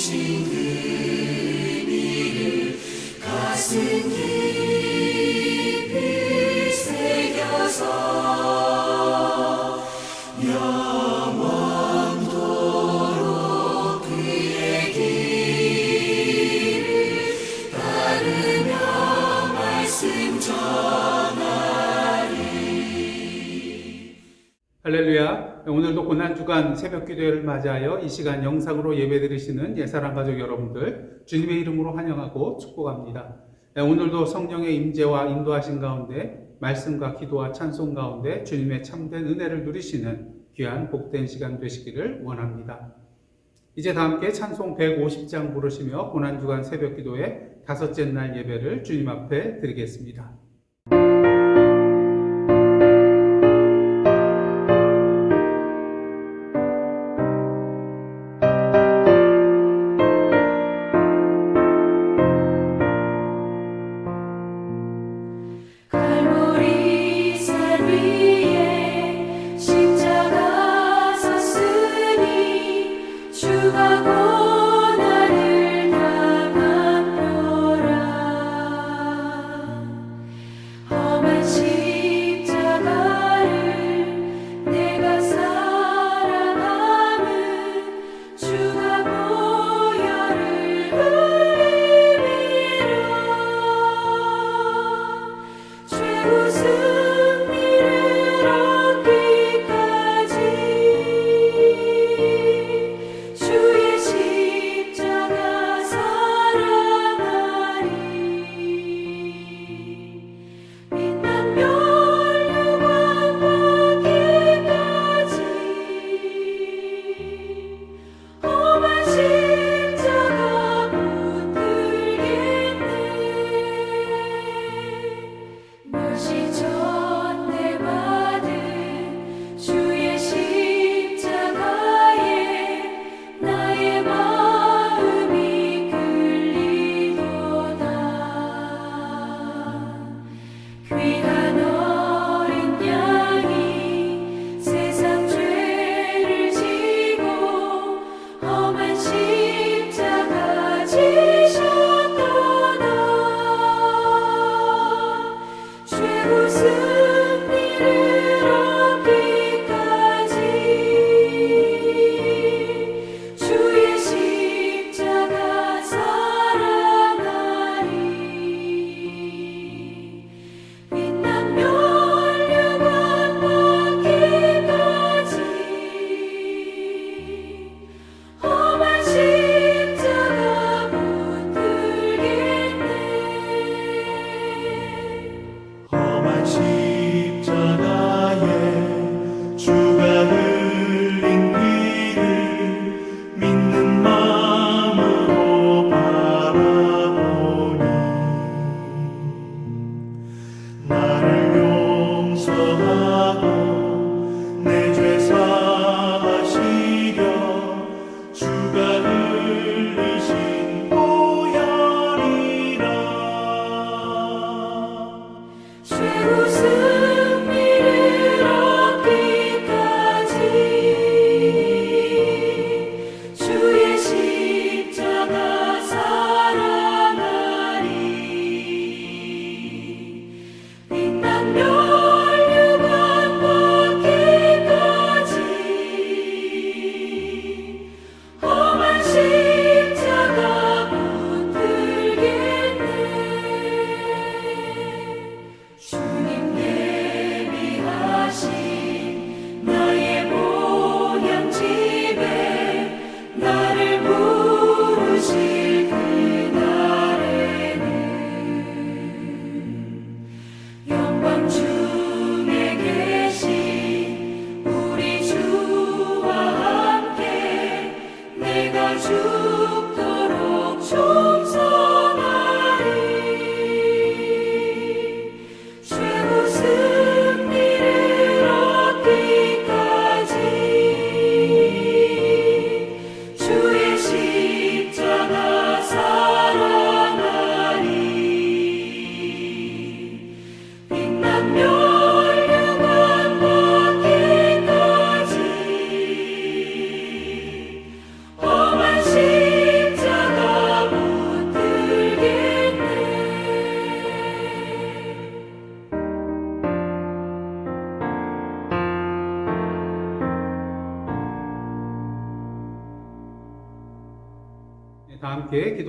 할렐 고난주간 새벽 기도회를 맞이하여 이 시간 영상으로 예배 드리시는 예사랑 가족 여러분들 주님의 이름으로 환영하고 축복합니다. 네, 오늘도 성령의 임재와 인도하신 가운데 말씀과 기도와 찬송 가운데 주님의 참된 은혜를 누리시는 귀한 복된 시간 되시기를 원합니다. 이제 다 함께 찬송 150장 부르시며 고난주간 새벽 기도회 다섯째 날 예배를 주님 앞에 드리겠습니다.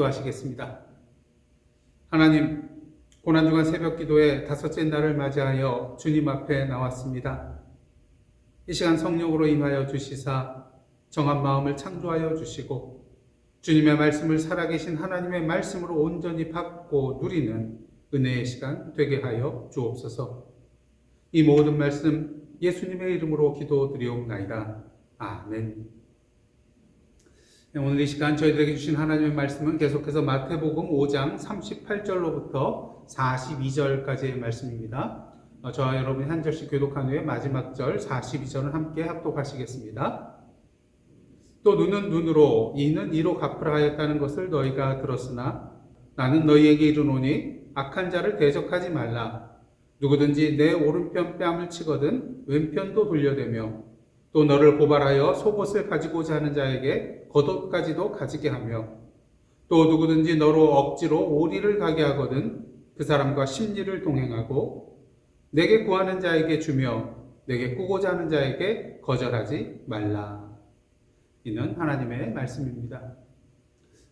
기도하시겠습니다. 하나님, 고난주간 새벽 기도의 다섯째 날을 맞이하여 주님 앞에 나왔습니다. 이 시간 성령으로 임하여 주시사 정한 마음을 창조하여 주시고 주님의 말씀을 살아계신 하나님의 말씀으로 온전히 받고 누리는 은혜의 시간 되게 하여 주옵소서. 이 모든 말씀 예수님의 이름으로 기도드리옵나이다. 아멘. 네, 오늘 이 시간 저희들에게 주신 하나님의 말씀은 계속해서 마태복음 5장 38절로부터 42절까지의 말씀입니다. 어, 저와 여러분이 한 절씩 교독한 후에 마지막 절 42절을 함께 합독하시겠습니다. 또 눈은 눈으로 이는 이로 갚으라 하였다는 것을 너희가 들었으나 나는 너희에게 이르노니 악한 자를 대적하지 말라 누구든지 내 오른편 뺨을 치거든 왼편도 돌려대며 또 너를 고발하여 속옷을 가지고자 하는 자에게 겉옷까지도 가지게 하며 또 누구든지 너로 억지로 오리를 가게 하거든 그 사람과 심리를 동행하고 내게 구하는 자에게 주며 내게 꾸고자 하는 자에게 거절하지 말라. 이는 하나님의 말씀입니다.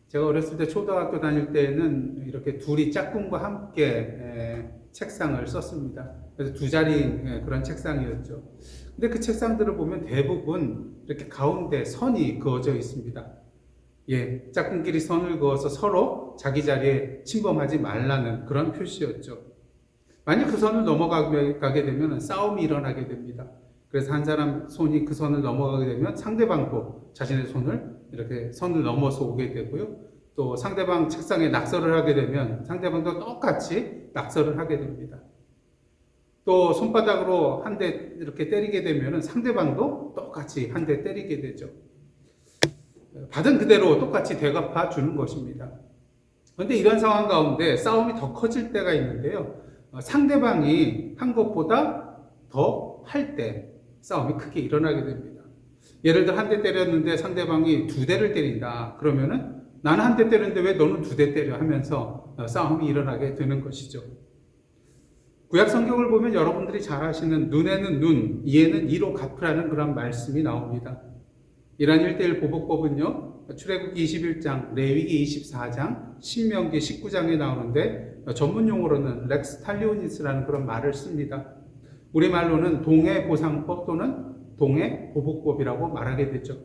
제가 어렸을 때 초등학교 다닐 때는 이렇게 둘이 짝꿍과 함께 에, 책상을 썼습니다. 그래서 두 자리 에, 그런 책상이었죠. 근데 그 책상들을 보면 대부분 이렇게 가운데 선이 그어져 있습니다. 예, 짝꿍끼리 선을 그어서 서로 자기 자리에 침범하지 말라는 그런 표시였죠. 만약 그 선을 넘어가게 되면 싸움이 일어나게 됩니다. 그래서 한 사람 손이 그 선을 넘어가게 되면 상대방도 자신의 손을 이렇게 선을 넘어서 오게 되고요. 또 상대방 책상에 낙서를 하게 되면 상대방도 똑같이 낙서를 하게 됩니다. 또 손바닥으로 한 대 이렇게 때리게 되면 상대방도 똑같이 한 대 때리게 되죠. 받은 그대로 똑같이 되갚아 주는 것입니다. 그런데 이런 상황 가운데 싸움이 더 커질 때가 있는데요. 어, 상대방이 한 것보다 더 할 때 싸움이 크게 일어나게 됩니다. 예를 들어 한 대 때렸는데 상대방이 두 대를 때린다. 그러면은 나는 한 대 때렸는데 왜 너는 두 대 때려 하면서 어, 싸움이 일어나게 되는 것이죠. 구약 성경을 보면 여러분들이 잘 아시는 눈에는 눈, 이에는 이로 갚으라는 그런 말씀이 나옵니다. 이러한 1대1 보복법은요, 출애굽기 21장, 레위기 24장, 신명기 19장에 나오는데 전문 용어로는 렉스 탈리오니스라는 그런 말을 씁니다. 우리말로는 동해 보상법 또는 동해 보복법이라고 말하게 되죠.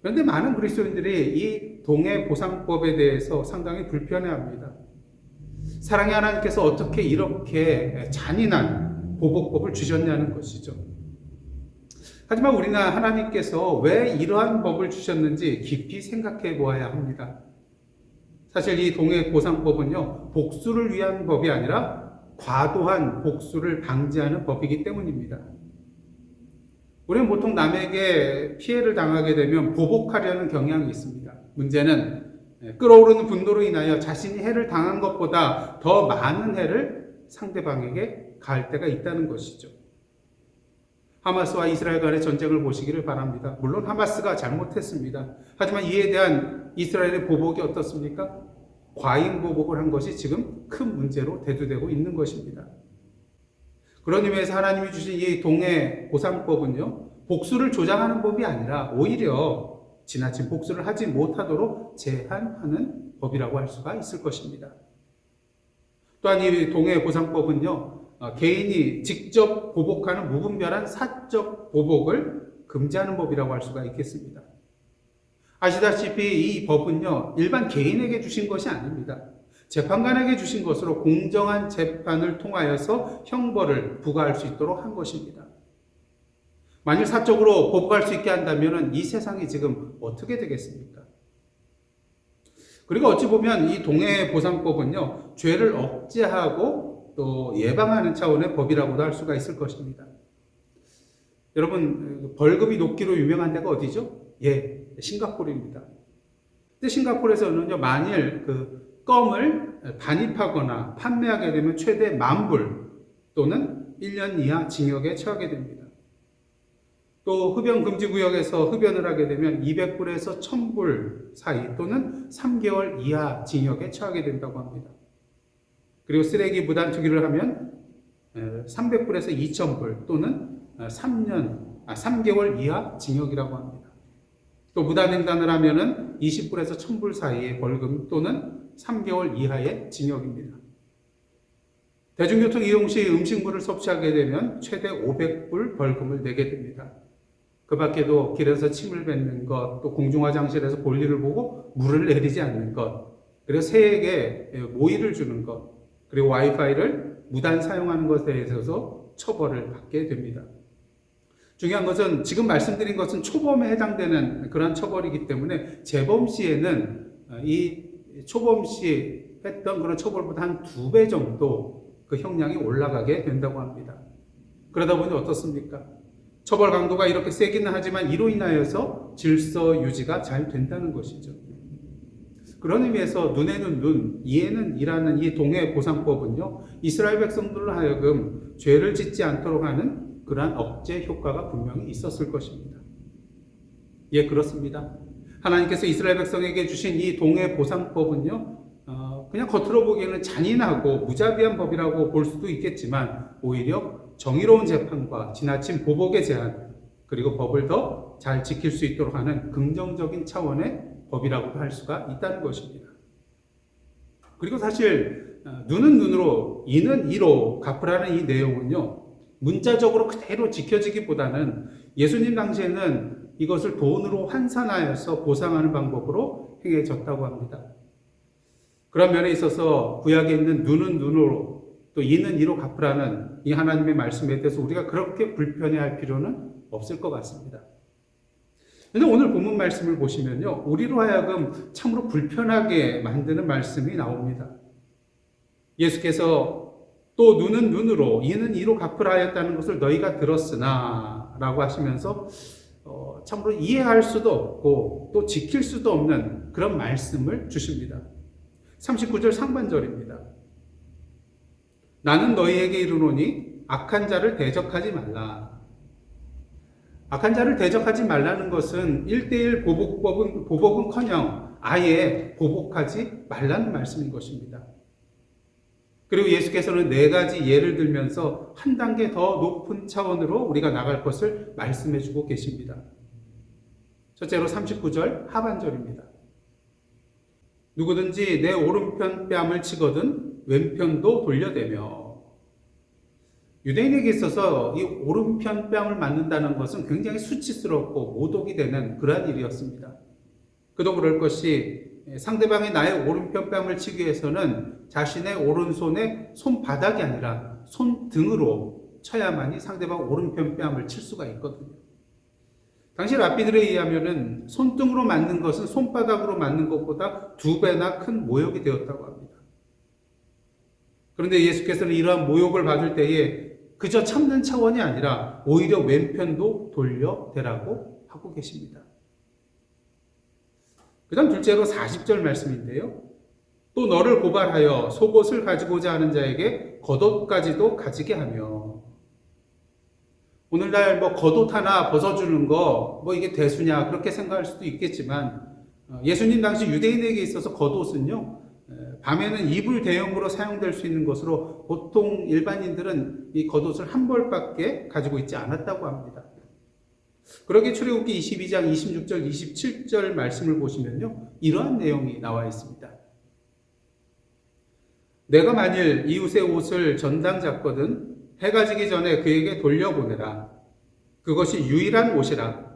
그런데 많은 그리스도인들이 이 동해 보상법에 대해서 상당히 불편해합니다. 사랑의 하나님께서 어떻게 이렇게 잔인한 보복법을 주셨냐는 것이죠. 하지만 우리는 하나님께서 왜 이러한 법을 주셨는지 깊이 생각해 보아야 합니다. 사실 이 동해 보상법은요, 복수를 위한 법이 아니라 과도한 복수를 방지하는 법이기 때문입니다. 우리는 보통 남에게 피해를 당하게 되면 보복하려는 경향이 있습니다. 문제는 끌어오르는 분노로 인하여 자신이 해를 당한 것보다 더 많은 해를 상대방에게 가할 때가 있다는 것이죠. 하마스와 이스라엘 간의 전쟁을 보시기를 바랍니다. 물론 하마스가 잘못했습니다. 하지만 이에 대한 이스라엘의 보복이 어떻습니까? 과잉 보복을 한 것이 지금 큰 문제로 대두되고 있는 것입니다. 그런 의미에서 하나님이 주신 이 동해 보상법은요, 복수를 조장하는 법이 아니라 오히려 지나친 복수를 하지 못하도록 제한하는 법이라고 할 수가 있을 것입니다. 또한 이 동해 보상법은요, 어, 개인이 직접 보복하는 무분별한 사적 보복을 금지하는 법이라고 할 수가 있겠습니다. 아시다시피 이 법은요, 일반 개인에게 주신 것이 아닙니다. 재판관에게 주신 것으로 공정한 재판을 통하여서 형벌을 부과할 수 있도록 한 것입니다. 만일 사적으로 보복할 수 있게 한다면 이 세상이 지금 어떻게 되겠습니까? 그리고 어찌 보면 이 동해 보상법은요, 죄를 억제하고 또 예방하는 차원의 법이라고도 할 수가 있을 것입니다. 여러분, 벌금이 높기로 유명한 데가 어디죠? 예, 싱가포르입니다. 근데 싱가포르에서는요, 만일 그 껌을 반입하거나 판매하게 되면 최대 만불 또는 1년 이하 징역에 처하게 됩니다. 또 흡연 금지 구역에서 흡연을 하게 되면 200불에서 1000불 사이 또는 3개월 이하 징역에 처하게 된다고 합니다. 그리고 쓰레기 무단 투기를 하면 300불에서 2000불 또는 3년, 아, 3개월 이하 징역이라고 합니다. 또 무단 횡단을 하면은 20불에서 1000불 사이의 벌금 또는 3개월 이하의 징역입니다. 대중교통 이용 시 음식물을 섭취하게 되면 최대 500불 벌금을 내게 됩니다. 그 밖에도 길에서 침을 뱉는 것, 또 공중화장실에서 볼일을 보고 물을 내리지 않는 것, 그리고 새에게 모이를 주는 것, 그리고 와이파이를 무단 사용하는 것에 있어서 처벌을 받게 됩니다. 중요한 것은 지금 말씀드린 것은 초범에 해당되는 그런 처벌이기 때문에 재범 시에는 이 초범 시 했던 그런 처벌보다 한 두 배 정도 그 형량이 올라가게 된다고 합니다. 그러다 보니 어떻습니까? 처벌 강도가 이렇게 세기는 하지만 이로 인하여서 질서 유지가 잘 된다는 것이죠. 그런 의미에서 눈에는 눈, 이에는 이라는 이 동해 보상법은요, 이스라엘 백성들로 하여금 죄를 짓지 않도록 하는 그러한 억제 효과가 분명히 있었을 것입니다. 예, 그렇습니다. 하나님께서 이스라엘 백성에게 주신 이 동해 보상법은요, 어, 그냥 겉으로 보기에는 잔인하고 무자비한 법이라고 볼 수도 있겠지만, 오히려 정의로운 재판과 지나친 보복의 제한, 그리고 법을 더 잘 지킬 수 있도록 하는 긍정적인 차원의 법이라고도 할 수가 있다는 것입니다. 그리고 사실 어, 눈은 눈으로 이는 이로 갚으라는 이 내용은요 문자적으로 그대로 지켜지기보다는 예수님 당시에는 이것을 돈으로 환산하여서 보상하는 방법으로 행해졌다고 합니다. 그런 면에 있어서 구약에 있는 눈은 눈으로 또 이는 이로 갚으라는 이 하나님의 말씀에 대해서 우리가 그렇게 불편해할 필요는 없을 것 같습니다. 근데 오늘 본문 말씀을 보시면요. 우리로 하여금 참으로 불편하게 만드는 말씀이 나옵니다. 예수께서 또 눈은 눈으로 이는 이로 갚으라 하였다는 것을 너희가 들었으나 라고 하시면서 어, 참으로 이해할 수도 없고 또 지킬 수도 없는 그런 말씀을 주십니다. 39절 상반절입니다. 나는 너희에게 이르노니 악한 자를 대적하지 말라. 악한 자를 대적하지 말라는 것은 1대1 보복법은, 보복은 커녕 아예 보복하지 말라는 말씀인 것입니다. 그리고 예수께서는 네 가지 예를 들면서 한 단계 더 높은 차원으로 우리가 나갈 것을 말씀해 주고 계십니다. 첫째로 39절 하반절입니다. 누구든지 내 오른편 뺨을 치거든 왼편도 돌려대며 유대인에게 있어서 이 오른편 뺨을 맞는다는 것은 굉장히 수치스럽고 모독이 되는 그러한 일이었습니다. 그도 그럴 것이 상대방이 나의 오른편 뺨을 치기 위해서는 자신의 오른손의 손바닥이 아니라 손등으로 쳐야만이 상대방 오른편 뺨을 칠 수가 있거든요. 당시 랍비들에 의하면은 손등으로 맞는 것은 손바닥으로 맞는 것보다 두 배나 큰 모욕이 되었다고 합니다. 그런데 예수께서는 이러한 모욕을 받을 때에 그저 참는 차원이 아니라 오히려 왼편도 돌려대라고 하고 계십니다. 그 다음 둘째로 40절 말씀인데요. 또 너를 고발하여 속옷을 가지고자 하는 자에게 겉옷까지도 가지게 하며 오늘날 뭐 겉옷 하나 벗어주는 거 뭐 이게 대수냐 그렇게 생각할 수도 있겠지만 어, 예수님 당시 유대인에게 있어서 겉옷은요 밤에는 이불 대용으로 사용될 수 있는 것으로 보통 일반인들은 이 겉옷을 한 벌밖에 가지고 있지 않았다고 합니다. 그러기 출애굽기 22장 26절 27절 말씀을 보시면요 이러한 내용이 나와 있습니다. 내가 만일 이웃의 옷을 전당 잡거든 해가 지기 전에 그에게 돌려보내라. 그것이 유일한 옷이라.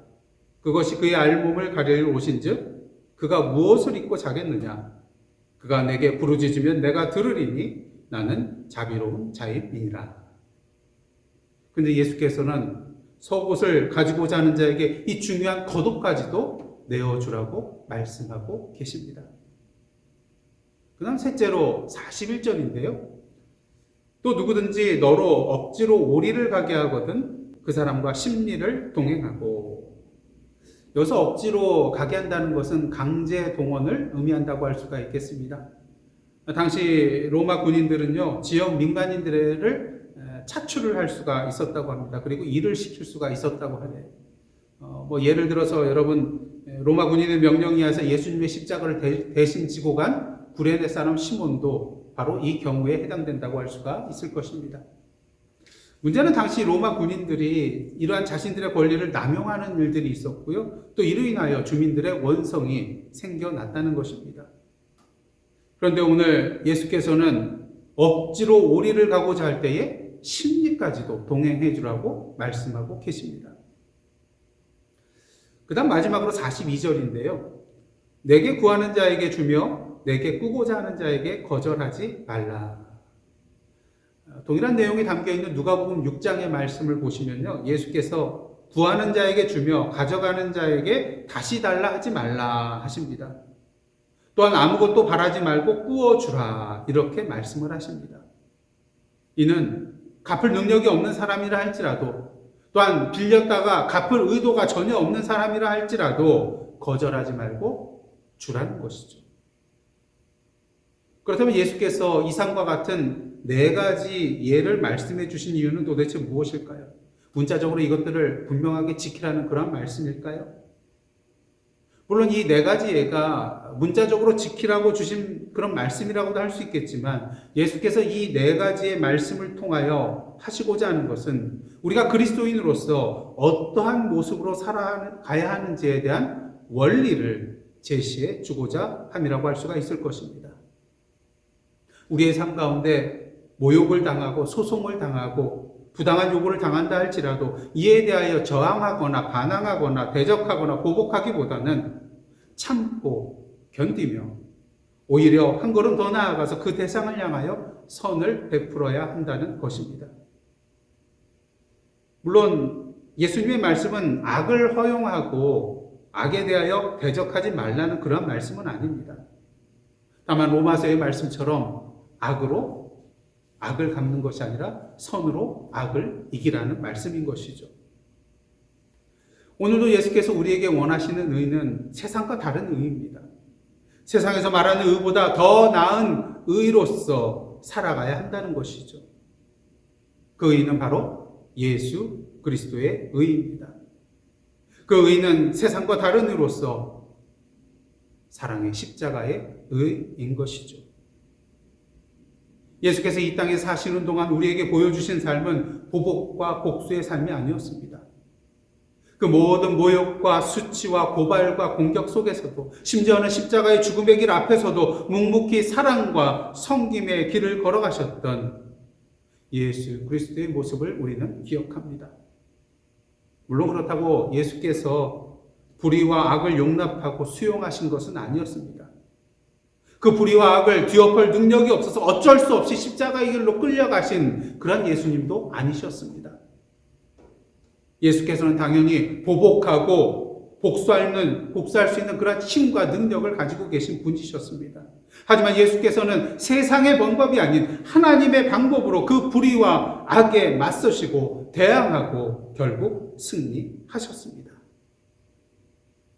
그것이 그의 알몸을 가릴 옷인즉 그가 무엇을 입고 자겠느냐? 그가 내게 부르짖으면 내가 들으리니 나는 자비로운 자임이니라. 근데 예수께서는 속옷을 가지고자 하는 자에게 이 중요한 겉옷까지도 내어주라고 말씀하고 계십니다. 그 다음 셋째로 41절인데요. 또 누구든지 너로 억지로 오리를 가게 하거든 그 사람과 심리를 동행하고 여기서 억지로 가게 한다는 것은 강제 동원을 의미한다고 할 수가 있겠습니다. 당시 로마 군인들은요 지역 민간인들을 차출을 할 수가 있었다고 합니다. 그리고 일을 시킬 수가 있었다고 하네요. 어, 뭐 예를 들어서 여러분 로마 군인의 명령에 의해서 예수님의 십자가를 대신 지고 간 구레네 사람 시몬도 바로 이 경우에 해당된다고 할 수가 있을 것입니다. 문제는 당시 로마 군인들이 이러한 자신들의 권리를 남용하는 일들이 있었고요. 또 이로 인하여 주민들의 원성이 생겨났다는 것입니다. 그런데 오늘 예수께서는 억지로 오리를 가고자 할 때에 심리까지도 동행해 주라고 말씀하고 계십니다. 그 다음 마지막으로 42절인데요. 내게 구하는 자에게 주며 내게 꾸고자 하는 자에게 거절하지 말라. 동일한 내용이 담겨 있는 누가복음 6장의 말씀을 보시면요. 예수께서 구하는 자에게 주며 가져가는 자에게 다시 달라 하지 말라 하십니다. 또한 아무것도 바라지 말고 꾸어 주라 이렇게 말씀을 하십니다. 이는 갚을 능력이 없는 사람이라 할지라도 또한 빌렸다가 갚을 의도가 전혀 없는 사람이라 할지라도 거절하지 말고 주라는 것이죠. 그렇다면 예수께서 이상과 같은 네 가지 예를 말씀해 주신 이유는 도대체 무엇일까요? 문자적으로 이것들을 분명하게 지키라는 그런 말씀일까요? 물론 이 네 가지 예가 문자적으로 지키라고 주신 그런 말씀이라고도 할 수 있겠지만 예수께서 이 네 가지의 말씀을 통하여 하시고자 하는 것은 우리가 그리스도인으로서 어떠한 모습으로 살아가야 하는지에 대한 원리를 제시해 주고자 함이라고 할 수가 있을 것입니다. 우리의 삶 가운데 모욕을 당하고 소송을 당하고 부당한 요구를 당한다 할지라도 이에 대하여 저항하거나 반항하거나 대적하거나 보복하기보다는 참고 견디며 오히려 한 걸음 더 나아가서 그 대상을 향하여 선을 베풀어야 한다는 것입니다. 물론 예수님의 말씀은 악을 허용하고 악에 대하여 대적하지 말라는 그런 말씀은 아닙니다. 다만 로마서의 말씀처럼 악으로 악을 갚는 것이 아니라 선으로 악을 이기라는 말씀인 것이죠. 오늘도 예수께서 우리에게 원하시는 의는 세상과 다른 의입니다. 세상에서 말하는 의보다 더 나은 의로서 살아가야 한다는 것이죠. 그 의는 바로 예수 그리스도의 의입니다. 그 의는 세상과 다른 의로서 사랑의 십자가의 의인 것이죠. 예수께서 이 땅에 사시는 동안 우리에게 보여주신 삶은 보복과 복수의 삶이 아니었습니다. 그 모든 모욕과 수치와 고발과 공격 속에서도 심지어는 십자가의 죽음의 길 앞에서도 묵묵히 사랑과 섬김의 길을 걸어가셨던 예수 그리스도의 모습을 우리는 기억합니다. 물론 그렇다고 예수께서 불의와 악을 용납하고 수용하신 것은 아니었습니다. 그 불의와 악을 뒤엎을 능력이 없어서 어쩔 수 없이 십자가의 길로 끌려가신 그런 예수님도 아니셨습니다. 예수께서는 당연히 보복하고 복수하는, 복수할 수 있는 그런 힘과 능력을 가지고 계신 분이셨습니다. 하지만 예수께서는 세상의 방법이 아닌 하나님의 방법으로 그 불의와 악에 맞서시고 대항하고 결국 승리하셨습니다.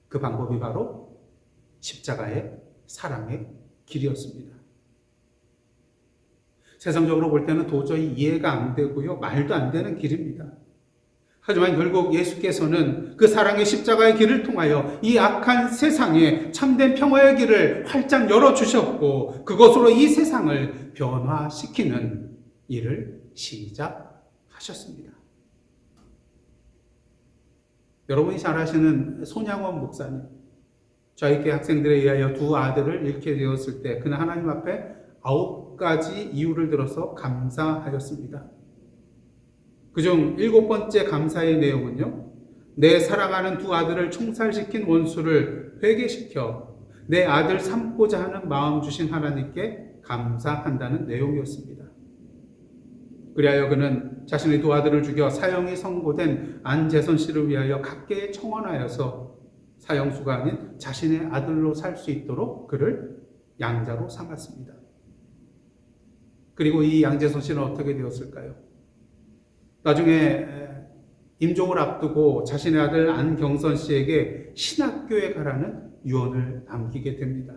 그 방법이 바로 십자가의 사랑의 길이었습니다. 세상적으로 볼 때는 도저히 이해가 안 되고요. 말도 안 되는 길입니다. 하지만 결국 예수께서는 그 사랑의 십자가의 길을 통하여 이 악한 세상에 참된 평화의 길을 활짝 열어주셨고 그것으로 이 세상을 변화시키는 일을 시작하셨습니다. 여러분이 잘 아시는 손양원 목사님. 저희 교 학생들에 의하여 두 아들을 잃게 되었을 때 그는 하나님 앞에 아홉 가지 이유를 들어서 감사하였습니다. 그중 일곱 번째 감사의 내용은요. 내 사랑하는 두 아들을 총살시킨 원수를 회개시켜 내 아들 삼고자 하는 마음 주신 하나님께 감사한다는 내용이었습니다. 그리하여 그는 자신의 두 아들을 죽여 사형이 선고된 안재선 씨를 위하여 각계에 청원하여서 사형수가 아닌 자신의 아들로 살 수 있도록 그를 양자로 삼았습니다. 그리고 이 양재선 씨는 어떻게 되었을까요? 나중에 임종을 앞두고 자신의 아들 안경선 씨에게 신학교에 가라는 유언을 남기게 됩니다.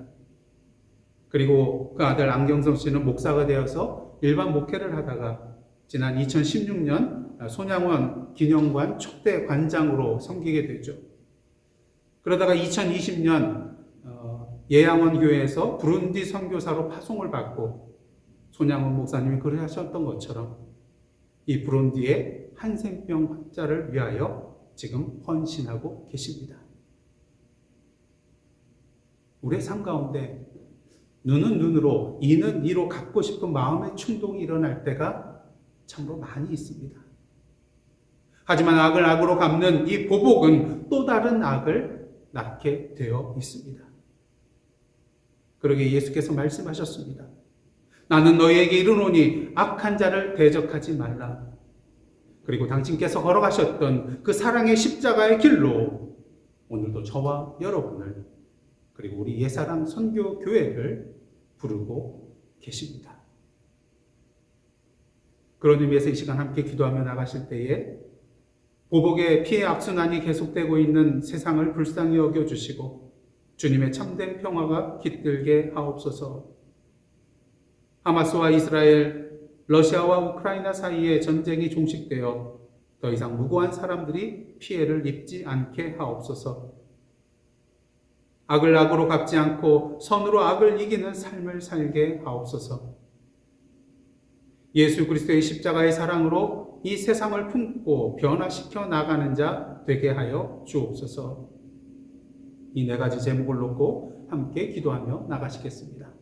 그리고 그 아들 안경선 씨는 목사가 되어서 일반 목회를 하다가 지난 2016년 손양원 기념관 촉대 관장으로 섬기게 되죠. 그러다가 2020년 예양원 교회에서 부룬디 선교사로 파송을 받고 손양원 목사님이 그러하셨던 것처럼 이 브론디의 한센병 환자를 위하여 지금 헌신하고 계십니다. 우리의 삶 가운데 눈은 눈으로, 이는 이로 갚고 싶은 마음의 충동이 일어날 때가 참으로 많이 있습니다. 하지만 악을 악으로 갚는 이 보복은 또 다른 악을 낳게 되어 있습니다. 그러게 예수께서 말씀하셨습니다. 나는 너희에게 이르노니 악한 자를 대적하지 말라. 그리고 당신께서 걸어가셨던 그 사랑의 십자가의 길로 오늘도 저와 여러분을 그리고 우리 예사랑 선교 교회를 부르고 계십니다. 그런 의미에서 이 시간 함께 기도하며 나가실 때에 보복의 피해 악순환이 계속되고 있는 세상을 불쌍히 여겨주시고 주님의 참된 평화가 깃들게 하옵소서. 하마스와 이스라엘, 러시아와 우크라이나 사이에 전쟁이 종식되어 더 이상 무고한 사람들이 피해를 입지 않게 하옵소서. 악을 악으로 갚지 않고 선으로 악을 이기는 삶을 살게 하옵소서. 예수 그리스도의 십자가의 사랑으로 이 세상을 품고 변화시켜 나가는 자 되게 하여 주옵소서. 이 네 가지 제목을 놓고 함께 기도하며 나가시겠습니다.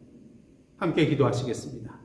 함께 기도하시겠습니다.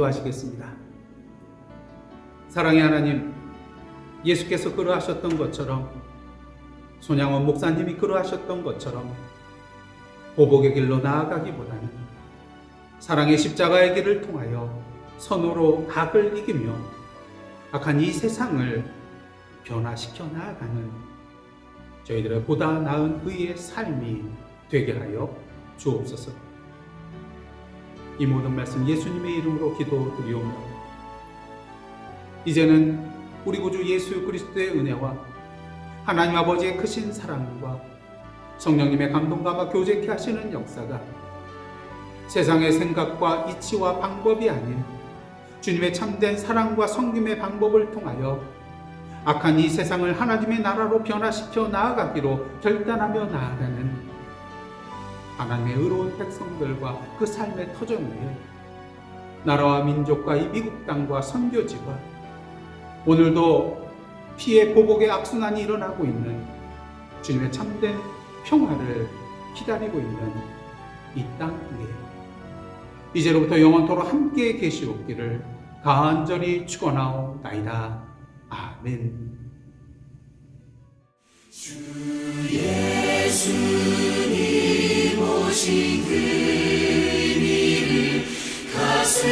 기도하시겠습니다. 사랑의 하나님, 예수께서 그러하셨던 것처럼 손양원 목사님이 그러하셨던 것처럼 보복의 길로 나아가기보다는 사랑의 십자가의 길을 통하여 선으로 악을 이기며 악한 이 세상을 변화시켜 나아가는 저희들의 보다 나은 의의 삶이 되게 하여 주옵소서. 이 모든 말씀 예수님의 이름으로 기도드리옵나이다. 이제는 우리 구주 예수 그리스도의 은혜와 하나님 아버지의 크신 사랑과 성령님의 감동감화 교제케 하시는 역사가 세상의 생각과 이치와 방법이 아닌 주님의 참된 사랑과 성김의 방법을 통하여 악한 이 세상을 하나님의 나라로 변화시켜 나아가기로 결단하며 나아가는 하나님의 의로운 백성들과 그 삶의 터전 위에 나라와 민족과 이 미국 땅과 선교지와 오늘도 피해 보복의 악순환이 일어나고 있는 주님의 참된 평화를 기다리고 있는 이 땅 위에 이제로부터 영원토록 함께 계시옵기를 간절히 축원하옵나이다. 아멘. 주 예수님 오신 그 의미를 가슴